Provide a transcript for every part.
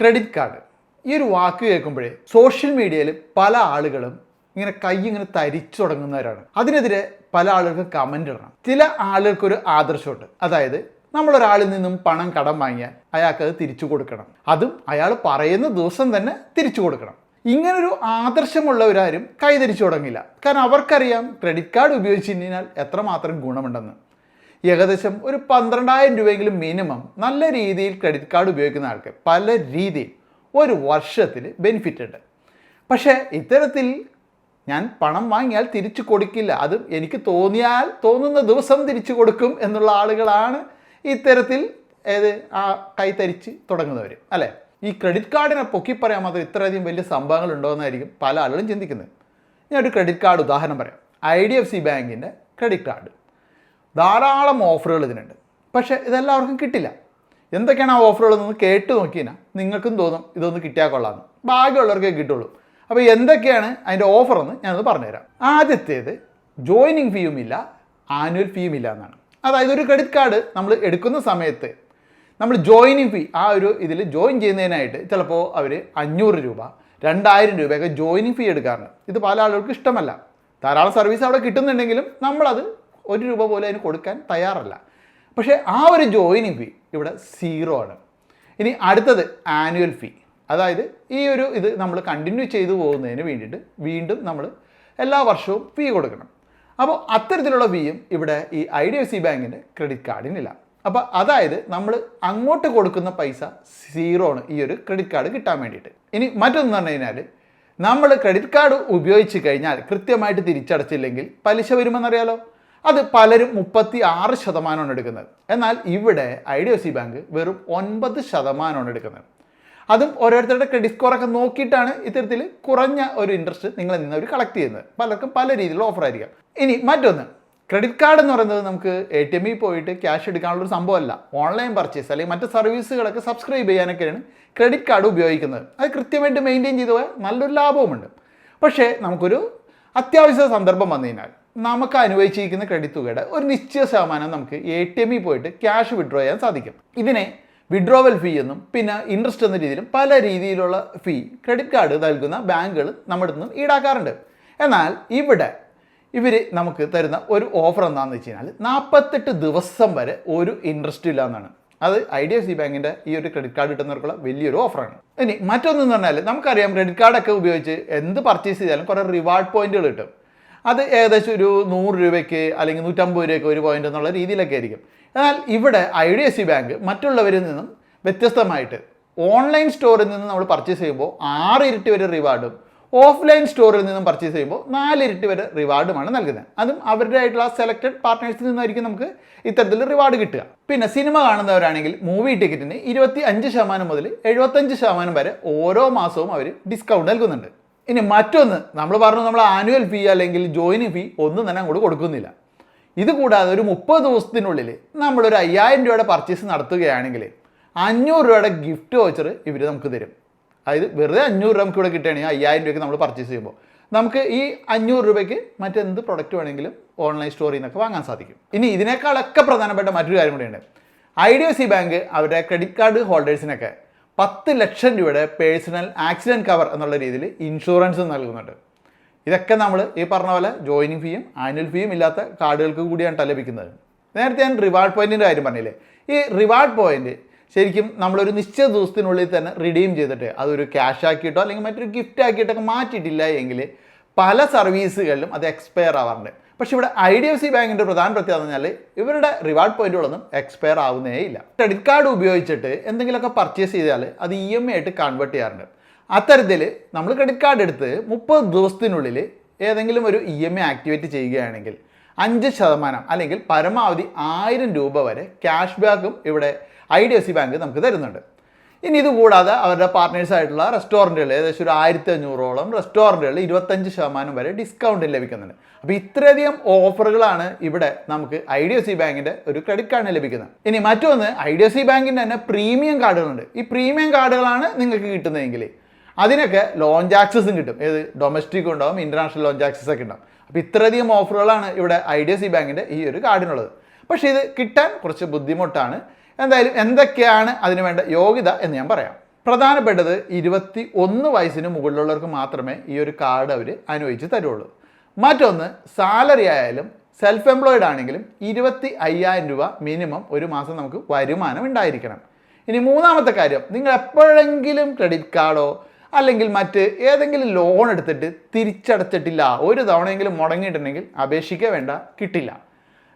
Credit card. ഈ ഒരു വാക്ക് കേൾക്കുമ്പോഴേ social മീഡിയയിൽ പല ആളുകളും ഇങ്ങനെ കൈ ഇങ്ങനെ തരിച്ചു തുടങ്ങുന്നവരാണ്. അതിനെതിരെ പല ആളുകൾക്കും കമന്റ് ഇടണം. ചില ആളുകൾക്കൊരു ആദർശമുണ്ട്. അതായത് നമ്മൾ ഒരാളിൽ നിന്നും പണം കടം വാങ്ങിയാൽ അത് തിരിച്ചു കൊടുക്കണം. അതും അയാൾ പറയുന്ന ദിവസം തന്നെ തിരിച്ചു കൊടുക്കണം. ഇങ്ങനൊരു ആദർശമുള്ളവരാരും കൈതരിച്ചു തുടങ്ങില്ല. കാരണം അവർക്കറിയാം ക്രെഡിറ്റ് കാർഡ് ഉപയോഗിച്ച് കഴിഞ്ഞാൽ എത്രമാത്രം ഗുണമുണ്ടെന്ന്. ഏകദേശം ഒരു പന്ത്രണ്ടായിരം രൂപയെങ്കിലും മിനിമം നല്ല രീതിയിൽ ക്രെഡിറ്റ് കാർഡ് ഉപയോഗിക്കുന്ന ആൾക്ക് പല രീതിയിൽ ഒരു വർഷത്തിൽ ബെനിഫിറ്റ് ഉണ്ട്. പക്ഷേ ഇത്തരത്തിൽ ഞാൻ പണം വാങ്ങിയാൽ തിരിച്ചു കൊടുക്കില്ല. അത് എനിക്ക് തോന്നിയാൽ തോന്നുന്ന ദിവസം തിരിച്ചു കൊടുക്കും എന്നുള്ള ആളുകളാണ് ഇത്തരത്തിൽ ഏത് ആ കൈത്തരിച്ച് തുടങ്ങുന്നവർ അല്ലേ? ഈ ക്രെഡിറ്റ് കാർഡിനെ പൊക്കി പറയാൻ മാത്രം ഇത്രയധികം വലിയ സംഭവങ്ങൾ ഉണ്ടോ എന്നായിരിക്കും പല ആളുകളും ചിന്തിക്കുന്നത്. ഞാനൊരു ക്രെഡിറ്റ് കാർഡ് ഉദാഹരണം പറയാം. ഐ ഡി എഫ് സി ബാങ്കിന്റെ ക്രെഡിറ്റ് കാർഡ് ധാരാളം ഓഫറുകൾ ഇതിനുണ്ട്. പക്ഷേ ഇതെല്ലാവർക്കും കിട്ടില്ല. എന്തൊക്കെയാണ് ആ ഓഫറുകൾ എന്ന് കേട്ട് നോക്കിയാൽ നിങ്ങൾക്കും തോന്നും ഇതൊന്ന് കിട്ടിയാൽ കൊള്ളാമെന്ന് ഭാഗ്യമുള്ളവർക്കേ കിട്ടുള്ളൂ. അപ്പോൾ എന്തൊക്കെയാണ് അതിന്റെ ഓഫറെന്ന് ഞാനത് പറഞ്ഞുതരാം. ആദ്യത്തേത് ജോയിനിങ് ഫീയും ഇല്ല ആനുവൽ ഫീയും ഇല്ല എന്നാണ്. അതായത് ഒരു ക്രെഡിറ്റ് കാർഡ് നമ്മൾ എടുക്കുന്ന സമയത്ത് നമ്മൾ ജോയിനിങ് ഫീ ആ ഒരു ഇതിൽ ജോയിൻ ചെയ്യുന്നതിനായിട്ട് ചിലപ്പോൾ അവർ അഞ്ഞൂറ് രൂപ രണ്ടായിരം രൂപയൊക്കെ ജോയിനിങ് ഫീ എടുക്കാറുണ്ട്. ഇത് പല ആളുകൾക്ക് ഇഷ്ടമല്ല. ധാരാളം സർവീസ് അവിടെ കിട്ടുന്നുണ്ടെങ്കിലും നമ്മളത് ഒരു രൂപ പോലും അതിന് കൊടുക്കാൻ തയ്യാറല്ല. പക്ഷേ ആ ഒരു ജോയിനിങ് ഫീ ഇവിടെ സീറോ ആണ്. ഇനി അടുത്തത് ആനുവൽ ഫീ അതായത് ഈ ഒരു ഇത് നമ്മൾ കണ്ടിന്യൂ ചെയ്തു പോകുന്നതിന് വേണ്ടിയിട്ട് വീണ്ടും നമ്മൾ എല്ലാ വർഷവും ഫീ കൊടുക്കണം. അപ്പോൾ അത്തരത്തിലുള്ള ഫീയും ഇവിടെ ഈ ഐ ഡി എഫ് സി ബാങ്കിന്റെ ക്രെഡിറ്റ് കാർഡിനില്ല അപ്പോൾ അതായത് നമ്മൾ അങ്ങോട്ട് കൊടുക്കുന്ന പൈസ സീറോ ആണ് ഈ ഒരു ക്രെഡിറ്റ് കാർഡ് കിട്ടാൻ വേണ്ടിയിട്ട്. ഇനി മറ്റൊന്ന് പറഞ്ഞു കഴിഞ്ഞാൽ നമ്മൾ ക്രെഡിറ്റ് കാർഡ് ഉപയോഗിച്ച് കഴിഞ്ഞാൽ കൃത്യമായിട്ട് തിരിച്ചടച്ചില്ലെങ്കിൽ പലിശ വരുമെന്നറിയാലോ? അത് പലരും മുപ്പത്തി ആറ് ശതമാനമാണ് എടുക്കുന്നത്. എന്നാൽ ഇവിടെ I D F C bank വെറും ഒൻപത് ശതമാനമാണ് എടുക്കുന്നത്. അതും ഓരോരുത്തരുടെ ക്രെഡിറ്റ് സ്കോറൊക്കെ നോക്കിയിട്ടാണ് ഇത്തരത്തിൽ കുറഞ്ഞ ഒരു ഇൻട്രസ്റ്റ് നിങ്ങൾ നിന്ന് അവർ കളക്ട് ചെയ്യുന്നത്. പലർക്കും പല രീതിയിലുള്ള ഓഫർ ആയിരിക്കാം. ഇനി മറ്റൊന്ന്. ക്രെഡിറ്റ് കാർഡ് എന്ന് പറയുന്നത് നമുക്ക് എ ടി എമ്മിൽ പോയിട്ട് ക്യാഷ് എടുക്കാനുള്ള ഒരു സംഭവമല്ല. ഓൺലൈൻ പർച്ചേസ് അല്ലെങ്കിൽ മറ്റ് സർവീസുകളൊക്കെ സബ്സ്ക്രൈബ് ചെയ്യാനൊക്കെയാണ് ക്രെഡിറ്റ് കാർഡ് ഉപയോഗിക്കുന്നത്. അത് കൃത്യമായിട്ട് മെയിന്റെയിൻ ചെയ്ത് പോയാൽ നല്ലൊരു ലാഭവുമുണ്ട്. പക്ഷേ നമുക്കൊരു അത്യാവശ്യ സന്ദർഭം വന്നു കഴിഞ്ഞാൽ നമുക്ക് അനുവദിച്ചിരിക്കുന്ന ക്രെഡിറ്റ് തുകയുടെ ഒരു നിശ്ചയ ശതമാനം നമുക്ക് എ ടി എമ്മിൽ പോയിട്ട് ക്യാഷ് വിഡ്രോ ചെയ്യാൻ സാധിക്കും. ഇതിനെ വിഡ്രോവൽ ഫീ എന്നും പിന്നെ ഇൻട്രസ്റ്റ് എന്ന രീതിയിലും പല രീതിയിലുള്ള ഫീ ക്രെഡിറ്റ് കാർഡ് നൽകുന്ന ബാങ്കുകൾ നമ്മുടെ നിന്നും ഈടാക്കാറുണ്ട്. എന്നാൽ ഇവിടെ ഇവർ നമുക്ക് തരുന്ന ഒരു ഓഫർ എന്താണെന്ന് വെച്ച് കഴിഞ്ഞാൽ നാൽപ്പത്തെട്ട് ദിവസം വരെ ഒരു ഇൻട്രസ്റ്റ് ഇല്ല എന്നാണ്. അത് ഐ ഡി എഫ് സി ബാങ്കിന്റെ ഈ ഒരു ക്രെഡിറ്റ് കാർഡ് കിട്ടുന്നവർക്കുള്ള വലിയൊരു ഓഫറാണ് ഇനി മറ്റൊന്നെന്ന് പറഞ്ഞാൽ നമുക്കറിയാം ക്രെഡിറ്റ് കാർഡൊക്കെ ഉപയോഗിച്ച് എന്ത് പർച്ചേസ് ചെയ്താലും കുറേ റിവാർഡ് പോയിന്റുകൾ കിട്ടും. അത് ഏകദേശം ഒരു നൂറ് രൂപയ്ക്ക് അല്ലെങ്കിൽ നൂറ്റമ്പത് രൂപയ്ക്ക് ഒരു പോയിന്റ് എന്നുള്ള രീതിയിലൊക്കെ ആയിരിക്കും. എന്നാൽ ഇവിടെ I D F C bank മറ്റുള്ളവരിൽ നിന്നും വ്യത്യസ്തമായിട്ട് ഓൺലൈൻ സ്റ്റോറിൽ നിന്ന് നമ്മൾ പർച്ചേസ് ചെയ്യുമ്പോൾ ആറ് ഇരട്ടി വരെ റിവാർഡും ഓഫ്ലൈൻ സ്റ്റോറിൽ നിന്നും പർച്ചേസ് ചെയ്യുമ്പോൾ നാല് ഇരട്ടി വരെ റിവാർഡുമാണ് നൽകുന്നത്. അതും അവരുടെ ആയിട്ടുള്ള സെലക്റ്റഡ് പാർട്ട്നേഴ്സിൽ നിന്നായിരിക്കും നമുക്ക് ഇത്തരത്തിൽ റിവാർഡ് കിട്ടുക. പിന്നെ സിനിമ കാണുന്നവരാണെങ്കിൽ മൂവി ടിക്കറ്റിന് ഇരുപത്തി അഞ്ച് ശതമാനം മുതൽ എഴുപത്തഞ്ച് ശതമാനം വരെ ഓരോ മാസവും അവർ ഡിസ്കൗണ്ട് നൽകുന്നുണ്ട്. ഇനി മറ്റൊന്ന് നമ്മൾ പറഞ്ഞു നമ്മൾ ആനുവൽ ഫീ അല്ലെങ്കിൽ ജോയിനിങ് ഫീ ഒന്നും തന്നെ അങ്ങോട്ട് കൊടുക്കുന്നില്ല. ഇത് കൂടാതെ ഒരു മുപ്പത് ദിവസത്തിനുള്ളിൽ നമ്മളൊരു അയ്യായിരം രൂപയുടെ പർച്ചേസ് നടത്തുകയാണെങ്കിൽ അഞ്ഞൂറ് രൂപയുടെ ഗിഫ്റ്റ് വോച്ചർ ഇവർ നമുക്ക് തരും. അതായത് വെറുതെ അഞ്ഞൂറ് രൂപ നമുക്ക് ഇവിടെ കിട്ടുകയാണെങ്കിൽ അയ്യായിരം രൂപയ്ക്ക് നമ്മൾ പർച്ചേസ് ചെയ്യുമ്പോൾ നമുക്ക് ഈ അഞ്ഞൂറ് രൂപയ്ക്ക് മറ്റെന്ത് പ്രൊഡക്റ്റ് വേണമെങ്കിലും ഓൺലൈൻ സ്റ്റോറിൽ നിന്നൊക്കെ വാങ്ങാൻ സാധിക്കും. ഇനി ഇതിനേക്കാളൊക്കെ പ്രധാനപ്പെട്ട മറ്റൊരു കാര്യം കൂടിയുണ്ട്. I D F C bank അവരുടെ ക്രെഡിറ്റ് കാർഡ് ഹോൾഡേഴ്സിനൊക്കെ പത്ത് ലക്ഷം രൂപയുടെ പേഴ്സണൽ ആക്സിഡന്റ് കവർ എന്നുള്ള രീതിയിൽ ഇൻഷുറൻസ് നൽകുന്നുണ്ട്. ഇതൊക്കെ നമ്മൾ ഈ പറഞ്ഞ പോലെ ജോയിനിങ് ഫീയും ആനുവൽ ഫീയും ഇല്ലാത്ത കാർഡുകൾക്ക് കൂടിയാണ് ലഭിക്കുന്നത്. നേരത്തെ ഞാൻ റിവാർഡ് പോയിന്റിന്റെ കാര്യം പറഞ്ഞില്ലേ? ഈ റിവാർഡ് പോയിന്റ് ശരിക്കും നമ്മളൊരു നിശ്ചിത ദിവസത്തിനുള്ളിൽ തന്നെ റിഡീം ചെയ്തിട്ട് അതൊരു ക്യാഷ് ആക്കിയിട്ടോ അല്ലെങ്കിൽ മറ്റൊരു ഗിഫ്റ്റ് ആക്കിയിട്ടൊക്കെ മാറ്റിയിട്ടില്ല എങ്കിൽ പല സർവീസുകളിലും അത് എക്സ്പയർ ആവാറുണ്ട്. പക്ഷേ ഇവിടെ ഐ ഡി എഫ് സി ബാങ്കിന്റെ പ്രധാന പ്രത്യേകത എന്ന് പറഞ്ഞാൽ ഇവരുടെ റിവാർഡ് പോയിന്റുകളൊന്നും എക്സ്പയർ ആവുന്നേ ഇല്ല. ക്രെഡിറ്റ് കാർഡ് ഉപയോഗിച്ചിട്ട് എന്തെങ്കിലുമൊക്കെ പർച്ചേസ് ചെയ്താൽ അത് ഇ എം ഐ ആയിട്ട് കൺവേർട്ട് ചെയ്യാറുണ്ട്. അത്തരത്തിൽ നമ്മൾ ക്രെഡിറ്റ് കാർഡ് എടുത്ത് മുപ്പത് ദിവസത്തിനുള്ളിൽ ഏതെങ്കിലും ഒരു ഇ എം ഐ ആക്ടിവേറ്റ് ചെയ്യുകയാണെങ്കിൽ അഞ്ച് ശതമാനം അല്ലെങ്കിൽ പരമാവധി ആയിരം രൂപ വരെ ക്യാഷ് ബാക്കും ഇവിടെ I D F C bank നമുക്ക് തരുന്നുണ്ട്. ഇനി ഇത് കൂടാതെ അവരുടെ പാർട്ട്നേഴ്സ് ആയിട്ടുള്ള റെസ്റ്റോറന്റുകൾ ഏകദേശം ഒരു ആയിരത്തി അഞ്ഞൂറോളം റെസ്റ്റോറന്റുകൾ ഇരുപത്തഞ്ച് ശതമാനം വരെ ഡിസ്കൗണ്ട് ലഭിക്കുന്നുണ്ട്. അപ്പോൾ ഇത്രയധികം ഓഫറുകളാണ് ഇവിടെ നമുക്ക് ഐ ഡി എഫ് സി ബാങ്കിന്റെ ഒരു ക്രെഡിറ്റ് കാർഡിന് ലഭിക്കുന്നത്. ഇനി മറ്റൊന്ന് ഐ ഡി എഫ് സി ബാങ്കിന്റെ തന്നെ പ്രീമിയം കാർഡുകളുണ്ട് ഈ പ്രീമിയം കാർഡുകളാണ് നിങ്ങൾക്ക് കിട്ടുന്നതെങ്കിൽ അതിനൊക്കെ ലോഞ്ച് ആക്സസും കിട്ടും. ഏത് ഡൊമസ്റ്റിക് ഉണ്ടാവും ഇന്റർനാഷണൽ ലോഞ്ച് ആക്സസ് ഒക്കെ ഉണ്ടാവും. അപ്പോൾ ഇത്രയധികം ഓഫറുകളാണ് ഇവിടെ ഐ ഡി എഫ് സി ബാങ്കിന്റെ ഈ ഒരു കാർഡിനുള്ളത് പക്ഷേ ഇത് കിട്ടാൻ കുറച്ച് ബുദ്ധിമുട്ടാണ്. എന്തായാലും എന്തൊക്കെയാണ് അതിന് വേണ്ട യോഗ്യത എന്ന് ഞാൻ പറയാം. പ്രധാനപ്പെട്ടത് ഇരുപത്തി ഒന്ന് വയസ്സിന് മുകളിലുള്ളവർക്ക് മാത്രമേ ഈ ഒരു കാർഡ് അവർ അനുവദിച്ച് തരുള്ളൂ. മറ്റൊന്ന് സാലറി ആയാലും സെൽഫ് എംപ്ലോയിഡ് ആണെങ്കിലും ഇരുപത്തി അയ്യായിരം രൂപ മിനിമം ഒരു മാസം നമുക്ക് വരുമാനം ഉണ്ടായിരിക്കണം. ഇനി മൂന്നാമത്തെ കാര്യം നിങ്ങൾ എപ്പോഴെങ്കിലും ക്രെഡിറ്റ് കാർഡോ അല്ലെങ്കിൽ മറ്റ് ഏതെങ്കിലും ലോൺ എടുത്തിട്ട് തിരിച്ചടച്ചിട്ടില്ല ഒരു തവണയെങ്കിലും മുടങ്ങിയിട്ടുണ്ടെങ്കിൽ അപേക്ഷിക്കുക വേണ്ട കിട്ടില്ല.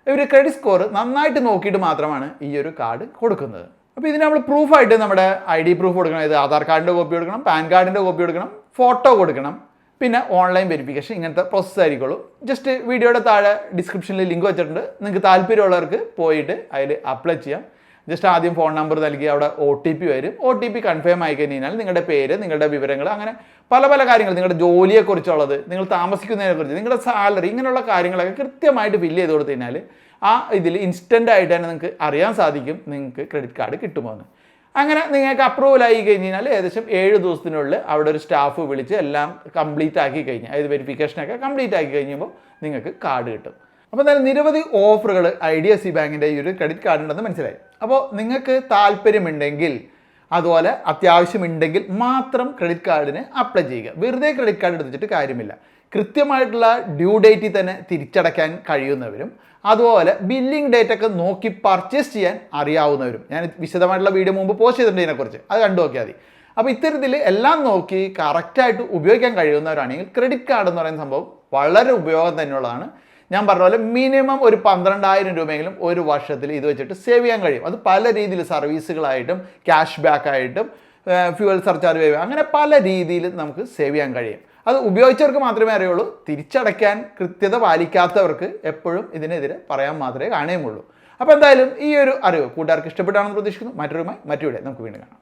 ഇവർ ക്രെഡിറ്റ് സ്കോർ നന്നായിട്ട് നോക്കിയിട്ട് മാത്രമാണ് ഈ ഒരു കാർഡ് കൊടുക്കുന്നത്. അപ്പോൾ ഇതിന് നമ്മൾ പ്രൂഫായിട്ട് നമ്മുടെ ഐ ഡി പ്രൂഫ് കൊടുക്കണം. ഇത് ആധാർ കാർഡിന്റെ കോപ്പി കൊടുക്കണം പാൻ കാർഡിന്റെ കോപ്പി കൊടുക്കണം ഫോട്ടോ കൊടുക്കണം പിന്നെ ഓൺലൈൻ വെരിഫിക്കേഷൻ ഇങ്ങനത്തെ പ്രോസസ്സ് ആയിരിക്കുള്ളൂ. ജസ്റ്റ് വീഡിയോയുടെ താഴെ ഡിസ്ക്രിപ്ഷനിൽ ലിങ്ക് വെച്ചിട്ടുണ്ട്. നിങ്ങൾക്ക് താല്പര്യമുള്ളവർക്ക് പോയിട്ട് അതിൽ അപ്ലൈ ചെയ്യാം. ജസ്റ്റ് ആദ്യം ഫോൺ നമ്പർ നൽകി അവിടെ ഒ ടി പി വരും. ഒ ടി പി കൺഫേം ആയി കഴിഞ്ഞാൽ നിങ്ങളുടെ പേര് നിങ്ങളുടെ വിവരങ്ങൾ അങ്ങനെ പല പല കാര്യങ്ങൾ നിങ്ങളുടെ ജോലിയെക്കുറിച്ചുള്ളത് നിങ്ങൾ താമസിക്കുന്നതിനെക്കുറിച്ച് നിങ്ങളുടെ സാലറി ഇങ്ങനെയുള്ള കാര്യങ്ങളൊക്കെ കൃത്യമായിട്ട് ഫില്ല് ചെയ്ത് കൊടുത്തു കഴിഞ്ഞാൽ ആ ഇതിൽ ഇൻസ്റ്റന്റ് ആയിട്ട് തന്നെ നിങ്ങൾക്ക് അറിയാൻ സാധിക്കും നിങ്ങൾക്ക് ക്രെഡിറ്റ് കാർഡ് കിട്ടുമോ എന്ന്. അങ്ങനെ നിങ്ങൾക്ക് അപ്രൂവൽ ആയി കഴിഞ്ഞാൽ ഏകദേശം ഏഴ് ദിവസത്തിനുള്ളിൽ അവിടെ ഒരു സ്റ്റാഫ് വിളിച്ച് എല്ലാം കംപ്ലീറ്റ് ആക്കി കഴിഞ്ഞാൽ അതായത് വെരിഫിക്കേഷനൊക്കെ കംപ്ലീറ്റ് ആക്കി കഴിയുമ്പോൾ നിങ്ങൾക്ക് കാർഡ് കിട്ടും. അപ്പോൾ എന്തായാലും നിരവധി ഓഫറുകൾ ഐ ഡി എഫ് സി ബാങ്കിന്റെ ഈ ഒരു ക്രെഡിറ്റ് കാർഡ് ഉണ്ടെന്ന് മനസ്സിലായി. അപ്പോൾ നിങ്ങൾക്ക് താല്പര്യമുണ്ടെങ്കിൽ അതുപോലെ അത്യാവശ്യമുണ്ടെങ്കിൽ മാത്രം ക്രെഡിറ്റ് കാർഡിന് അപ്ലൈ ചെയ്യുക. വെറുതെ ക്രെഡിറ്റ് കാർഡ് എടുത്തിട്ട് കാര്യമില്ല. കൃത്യമായിട്ടുള്ള ഡ്യൂ ഡേറ്റിൽ തന്നെ തിരിച്ചടയ്ക്കാൻ കഴിയുന്നവരും അതുപോലെ ബില്ലിംഗ് ഡേറ്റ് ഒക്കെ നോക്കി പർച്ചേസ് ചെയ്യാൻ അറിയാവുന്നവരും. ഞാൻ വിശദമായിട്ടുള്ള വീഡിയോ മുമ്പ് പോസ്റ്റ് ചെയ്തിട്ടുണ്ട് ഇതിനെക്കുറിച്ച്. അത് കണ്ടു നോക്കിയാൽ മതി. അപ്പോൾ ഇത്തരത്തിൽ എല്ലാം നോക്കി കറക്റ്റായിട്ട് ഉപയോഗിക്കാൻ കഴിയുന്നവരാണെങ്കിൽ ക്രെഡിറ്റ് കാർഡ് എന്ന് പറയുന്ന സംഭവം വളരെ ഉപയോഗം തന്നെയുള്ളതാണ്. ഞാൻ പറഞ്ഞ പോലെ മിനിമം ഒരു പന്ത്രണ്ടായിരം രൂപയെങ്കിലും ഒരു വർഷത്തിൽ ഇത് വെച്ചിട്ട് സേവ് ചെയ്യാൻ കഴിയും. അത് പല രീതിയിൽ സർവീസുകളായിട്ടും ക്യാഷ് ബാക്ക് ആയിട്ടും ഫ്യൂവൽ സർചാർജ് വേവ് അങ്ങനെ പല രീതിയിൽ നമുക്ക് സേവ് ചെയ്യാൻ കഴിയും. അത് ഉപയോഗിച്ചവർക്ക് മാത്രമേ അറിയുള്ളൂ. തിരിച്ചടയ്ക്കാൻ കൃത്യത പാലിക്കാത്തവർക്ക് എപ്പോഴും ഇതിനെതിരെ പറയാൻ മാത്രമേ കാണുകയുള്ളൂ. അപ്പോൾ എന്തായാലും ഈ ഒരു അറിവ് കൂട്ടുകാർക്ക് ഇഷ്ടപ്പെട്ടാണെന്ന് പ്രതീക്ഷിക്കുന്നു. മറ്റൊരുമായി മറ്റു നമുക്ക് വീണ്ടും കാണാം.